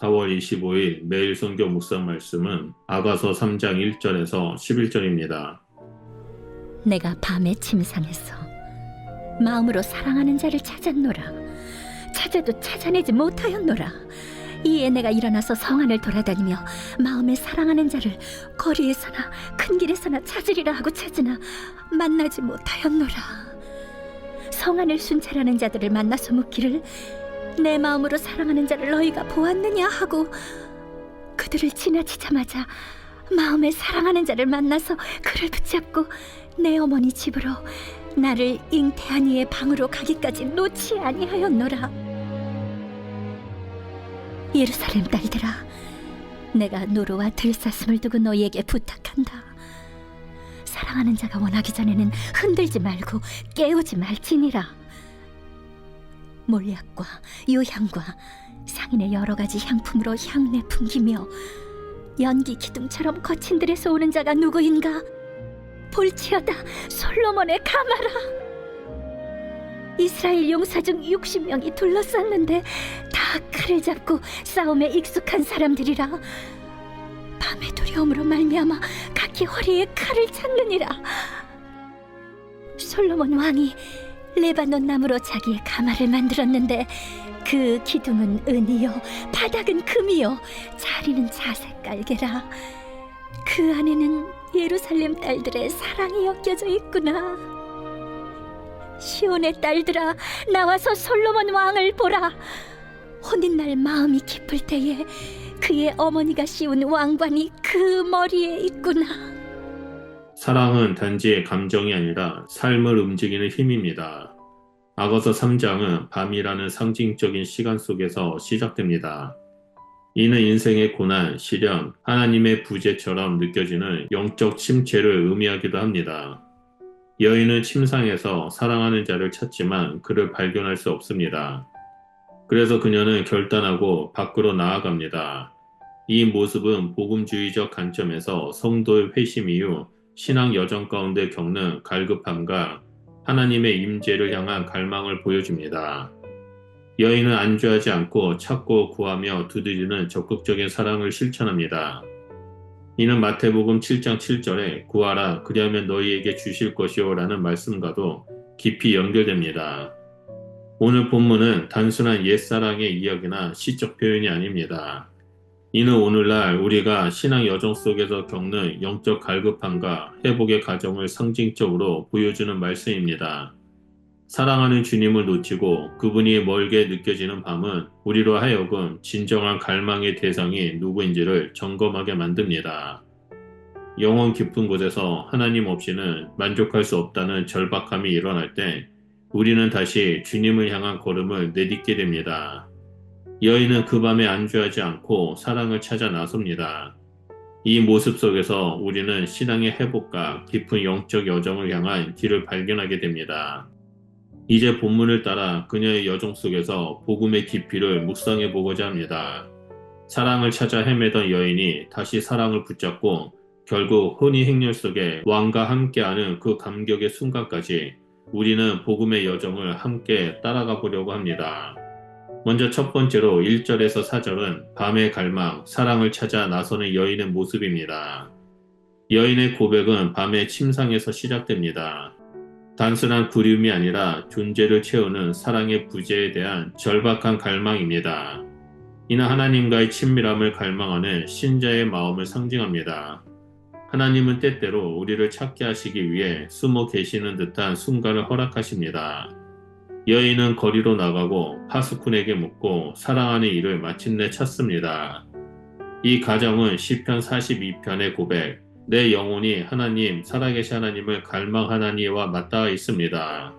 4월 25일 매일 선교 묵상 말씀은 아가서 3장 1절에서 11절입니다. 내가 밤에 침상에서 마음으로 사랑하는 자를 찾았노라. 찾아도 찾아내지 못하였노라. 이에 내가 일어나서 성 안을 돌아다니며 마음에 사랑하는 자를 거리에서나 큰 길에서나 찾으리라 하고 찾으나 만나지 못하였노라. 성 안을 순찰하는 자들을 만나서 묻기를 내 마음으로 사랑하는 자를 너희가 보았느냐 하고 그들을 지나치자마자 마음에 사랑하는 자를 만나서 그를 붙잡고 내 어머니 집으로 나를 잉태한 이의 방으로 가기까지 놓지 아니하였노라. 예루살렘 딸들아 내가 노루와 들사슴을 두고 너희에게 부탁한다. 사랑하는 자가 원하기 전에는 흔들지 말고 깨우지 말지니라 몰약과 유향과 상인의 여러 가지 향품으로 향내 풍기며 연기 기둥처럼 거친 들에서 오는 자가 누구인가? 볼지어다 솔로몬의 가마라! 이스라엘 용사 중 60명이 둘러쌌는데 다 칼을 잡고 싸움에 익숙한 사람들이라 밤의 두려움으로 말미암아 각기 허리에 칼을 찾느니라! 솔로몬 왕이 레바논 나무로 자기의 가마를 만들었는데 그 기둥은 은이요 바닥은 금이요 자리는 자색 깔개라 그 안에는 예루살렘 딸들의 사랑이 엮여져 있구나. 시온의 딸들아, 나와서 솔로몬 왕을 보라. 혼인날 마음이 깊을 때에 그의 어머니가 씌운 왕관이 그 머리에 있구나. 사랑은 단지 감정이 아니라 삶을 움직이는 힘입니다. 아거서 3장은 밤이라는 상징적인 시간 속에서 시작됩니다. 이는 인생의 고난, 시련, 하나님의 부재처럼 느껴지는 영적 침체를 의미하기도 합니다. 여인은 침상에서 사랑하는 자를 찾지만 그를 발견할 수 없습니다. 그래서 그녀는 결단하고 밖으로 나아갑니다. 이 모습은 복음주의적 관점에서 성도의 회심 이후 신앙 여정 가운데 겪는 갈급함과 하나님의 임재를 향한 갈망을 보여줍니다. 여인은 안주하지 않고 찾고 구하며 두드리는 적극적인 사랑을 실천합니다. 이는 마태복음 7장 7절에 구하라 그리하면 너희에게 주실 것이요 라는 말씀과도 깊이 연결됩니다. 오늘 본문은 단순한 옛사랑의 이야기나 시적 표현이 아닙니다. 이는 오늘날 우리가 신앙 여정 속에서 겪는 영적 갈급함과 회복의 과정을 상징적으로 보여주는 말씀입니다. 사랑하는 주님을 놓치고 그분이 멀게 느껴지는 밤은 우리로 하여금 진정한 갈망의 대상이 누구인지를 점검하게 만듭니다. 영원 깊은 곳에서 하나님 없이는 만족할 수 없다는 절박함이 일어날 때 우리는 다시 주님을 향한 걸음을 내딛게 됩니다. 여인은 그 밤에 안주하지 않고 사랑을 찾아 나섭니다. 이 모습 속에서 우리는 신앙의 회복과 깊은 영적 여정을 향한 길을 발견하게 됩니다. 이제 본문을 따라 그녀의 여정 속에서 복음의 깊이를 묵상해 보고자 합니다. 사랑을 찾아 헤매던 여인이 다시 사랑을 붙잡고 결국 혼이 행렬 속에 왕과 함께하는 그 감격의 순간까지 우리는 복음의 여정을 함께 따라가 보려고 합니다. 먼저 첫 번째로 1절에서 4절은 밤의 갈망, 사랑을 찾아 나서는 여인의 모습입니다. 여인의 고백은 밤의 침상에서 시작됩니다. 단순한 그리움이 아니라 존재를 채우는 사랑의 부재에 대한 절박한 갈망입니다. 이는 하나님과의 친밀함을 갈망하는 신자의 마음을 상징합니다. 하나님은 때때로 우리를 찾게 하시기 위해 숨어 계시는 듯한 순간을 허락하십니다. 여인은 거리로 나가고 파수꾼에게 묻고 사랑하는 이를 마침내 찾습니다. 이 가정은 시편 42편의 고백, 내 영혼이 하나님, 살아계신 하나님을 갈망하나니와 맞닿아 있습니다.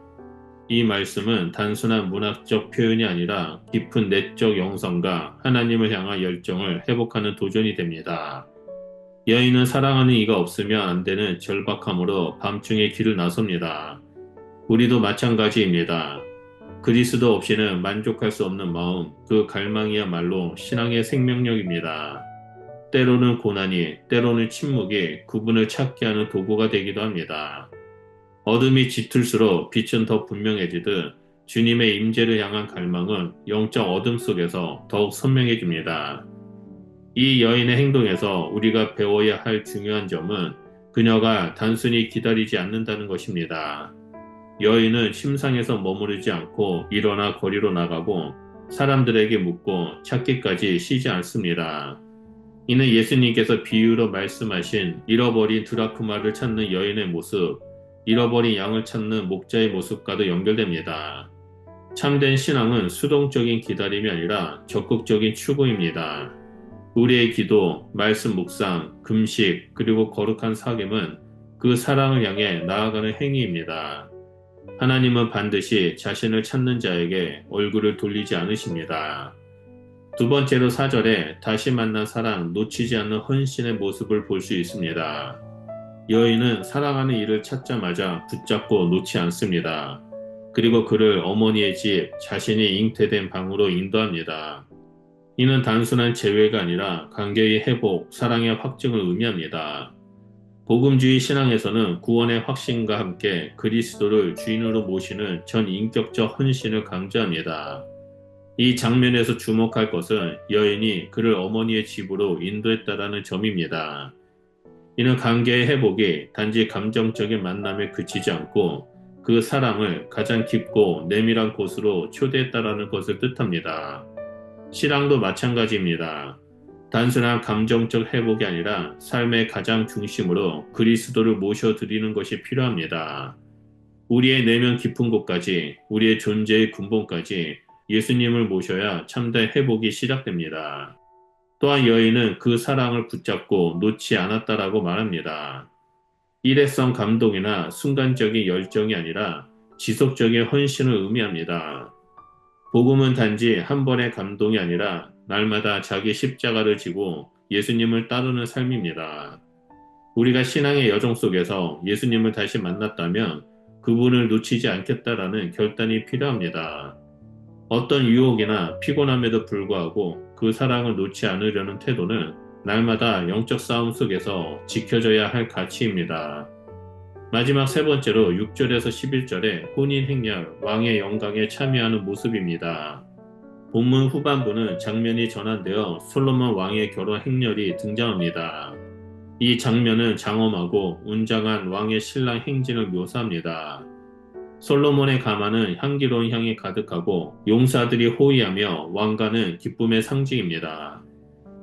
이 말씀은 단순한 문학적 표현이 아니라 깊은 내적 영성과 하나님을 향한 열정을 회복하는 도전이 됩니다. 여인은 사랑하는 이가 없으면 안 되는 절박함으로 밤중에 길을 나섭니다. 우리도 마찬가지입니다. 그리스도 없이는 만족할 수 없는 마음, 그 갈망이야말로 신앙의 생명력입니다. 때로는 고난이, 때로는 침묵이 그분을 찾게 하는 도구가 되기도 합니다. 어둠이 짙을수록 빛은 더 분명해지듯 주님의 임재를 향한 갈망은 영적 어둠 속에서 더욱 선명해집니다. 이 여인의 행동에서 우리가 배워야 할 중요한 점은 그녀가 단순히 기다리지 않는다는 것입니다. 여인은 심상에서 머무르지 않고 일어나 거리로 나가고 사람들에게 묻고 찾기까지 쉬지 않습니다. 이는 예수님께서 비유로 말씀하신 잃어버린 드라크마를 찾는 여인의 모습, 잃어버린 양을 찾는 목자의 모습과도 연결됩니다. 참된 신앙은 수동적인 기다림이 아니라 적극적인 추구입니다. 우리의 기도, 말씀 묵상, 금식, 그리고 거룩한 사귐은 그 사랑을 향해 나아가는 행위입니다. 하나님은 반드시 자신을 찾는 자에게 얼굴을 돌리지 않으십니다. 두 번째로 사절에 다시 만난 사랑, 놓치지 않는 헌신의 모습을 볼 수 있습니다. 여인은 사랑하는 이를 찾자마자 붙잡고 놓지 않습니다. 그리고 그를 어머니의 집, 자신이 잉태된 방으로 인도합니다. 이는 단순한 재회가 아니라 관계의 회복, 사랑의 확증을 의미합니다. 복음주의 신앙에서는 구원의 확신과 함께 그리스도를 주인으로 모시는 전 인격적 헌신을 강조합니다. 이 장면에서 주목할 것은 여인이 그를 어머니의 집으로 인도했다라는 점입니다. 이는 관계의 회복이 단지 감정적인 만남에 그치지 않고 그 사랑을 가장 깊고 내밀한 곳으로 초대했다라는 것을 뜻합니다. 신앙도 마찬가지입니다. 단순한 감정적 회복이 아니라 삶의 가장 중심으로 그리스도를 모셔드리는 것이 필요합니다. 우리의 내면 깊은 곳까지, 우리의 존재의 근본까지 예수님을 모셔야 참된 회복이 시작됩니다. 또한 여인은 그 사랑을 붙잡고 놓지 않았다라고 말합니다. 일회성 감동이나 순간적인 열정이 아니라 지속적인 헌신을 의미합니다. 복음은 단지 한 번의 감동이 아니라 날마다 자기 십자가를 지고 예수님을 따르는 삶입니다. 우리가 신앙의 여정 속에서 예수님을 다시 만났다면 그분을 놓치지 않겠다라는 결단이 필요합니다. 어떤 유혹이나 피곤함에도 불구하고 그 사랑을 놓지 않으려는 태도는 날마다 영적 싸움 속에서 지켜져야 할 가치입니다. 마지막 세 번째로 6절에서 11절에 혼인 행렬, 왕의 영광에 참여하는 모습입니다. 본문 후반부는 장면이 전환되어 솔로몬 왕의 결혼 행렬이 등장합니다. 이 장면은 장엄하고 웅장한 왕의 신랑 행진을 묘사합니다. 솔로몬의 가마는 향기로운 향이 가득하고 용사들이 호위하며 왕가는 기쁨의 상징입니다.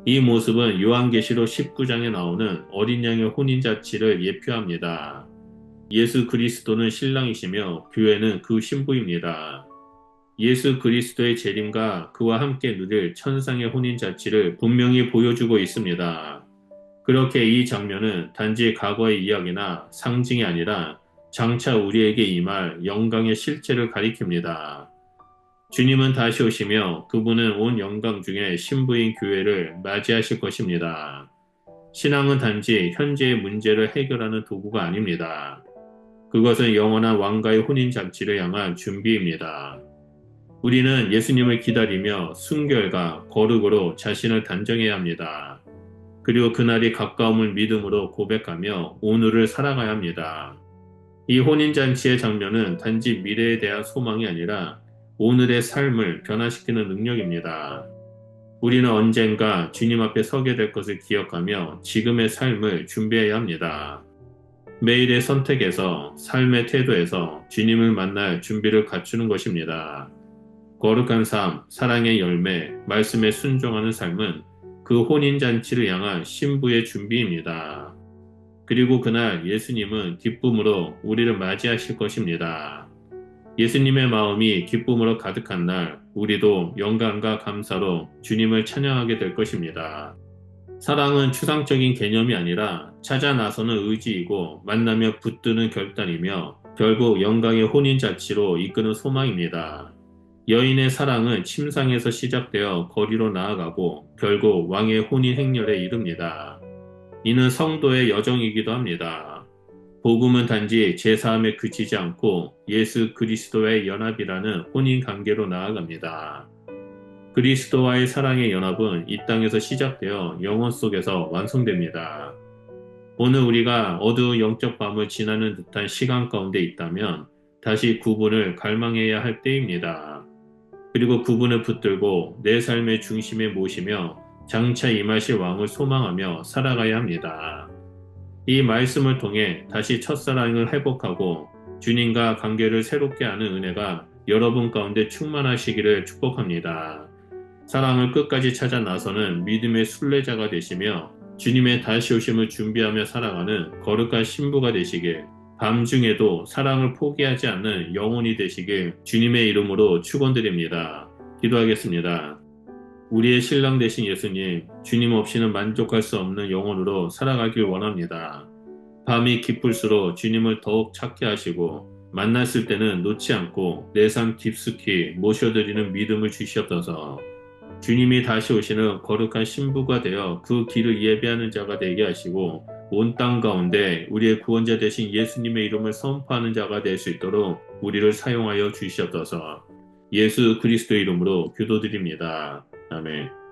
이 모습은 요한계시록 19장에 나오는 어린 양의 혼인 자치를 예표합니다. 예수 그리스도는 신랑이시며 교회는 그 신부입니다. 예수 그리스도의 재림과 그와 함께 누릴 천상의 혼인 자치를 분명히 보여주고 있습니다. 그렇게 이 장면은 단지 과거의 이야기나 상징이 아니라 장차 우리에게 임할 영광의 실체를 가리킵니다. 주님은 다시 오시며 그분은 온 영광 중에 신부인 교회를 맞이하실 것입니다. 신앙은 단지 현재의 문제를 해결하는 도구가 아닙니다. 그것은 영원한 왕가의 혼인 잔치를 향한 준비입니다. 우리는 예수님을 기다리며 순결과 거룩으로 자신을 단정해야 합니다. 그리고 그날이 가까움을 믿음으로 고백하며 오늘을 살아가야 합니다. 이 혼인잔치의 장면은 단지 미래에 대한 소망이 아니라 오늘의 삶을 변화시키는 능력입니다. 우리는 언젠가 주님 앞에 서게 될 것을 기억하며 지금의 삶을 준비해야 합니다. 매일의 선택에서 삶의 태도에서 주님을 만날 준비를 갖추는 것입니다. 거룩한 삶, 사랑의 열매, 말씀에 순종하는 삶은 그 혼인잔치를 향한 신부의 준비입니다. 그리고 그날 예수님은 기쁨으로 우리를 맞이하실 것입니다. 예수님의 마음이 기쁨으로 가득한 날, 우리도 영광과 감사로 주님을 찬양하게 될 것입니다. 사랑은 추상적인 개념이 아니라 찾아 나서는 의지이고 만나며 붙드는 결단이며 결국 영광의 혼인 자치로 이끄는 소망입니다. 여인의 사랑은 침상에서 시작되어 거리로 나아가고 결국 왕의 혼인 행렬에 이릅니다. 이는 성도의 여정이기도 합니다. 복음은 단지 제사함에 그치지 않고 예수 그리스도의 연합이라는 혼인 관계로 나아갑니다. 그리스도와의 사랑의 연합은 이 땅에서 시작되어 영혼 속에서 완성됩니다. 오늘 우리가 어두운 영적 밤을 지나는 듯한 시간 가운데 있다면 다시 구분을 갈망해야 할 때입니다. 그리고 구분을 붙들고 내 삶의 중심에 모시며 장차 임하실 왕을 소망하며 살아가야 합니다. 이 말씀을 통해 다시 첫사랑을 회복하고 주님과 관계를 새롭게 하는 은혜가 여러분 가운데 충만하시기를 축복합니다. 사랑을 끝까지 찾아 나서는 믿음의 순례자가 되시며 주님의 다시 오심을 준비하며 살아가는 거룩한 신부가 되시길 밤중에도 사랑을 포기하지 않는 영혼이 되시길 주님의 이름으로 축원드립니다. 기도하겠습니다. 우리의 신랑 되신 예수님, 주님 없이는 만족할 수 없는 영혼으로 살아가길 원합니다. 밤이 깊을수록 주님을 더욱 찾게 하시고 만났을 때는 놓지 않고 내삶 깊숙이 모셔드리는 믿음을 주시옵소서. 주님이 다시 오시는 거룩한 신부가 되어 그 길을 예배하는 자가 되게 하시고 온 땅 가운데 우리의 구원자 되신 예수님의 이름을 선포하는 자가 될 수 있도록 우리를 사용하여 주시옵소서. 예수 그리스도 이름으로 기도드립니다. 아멘.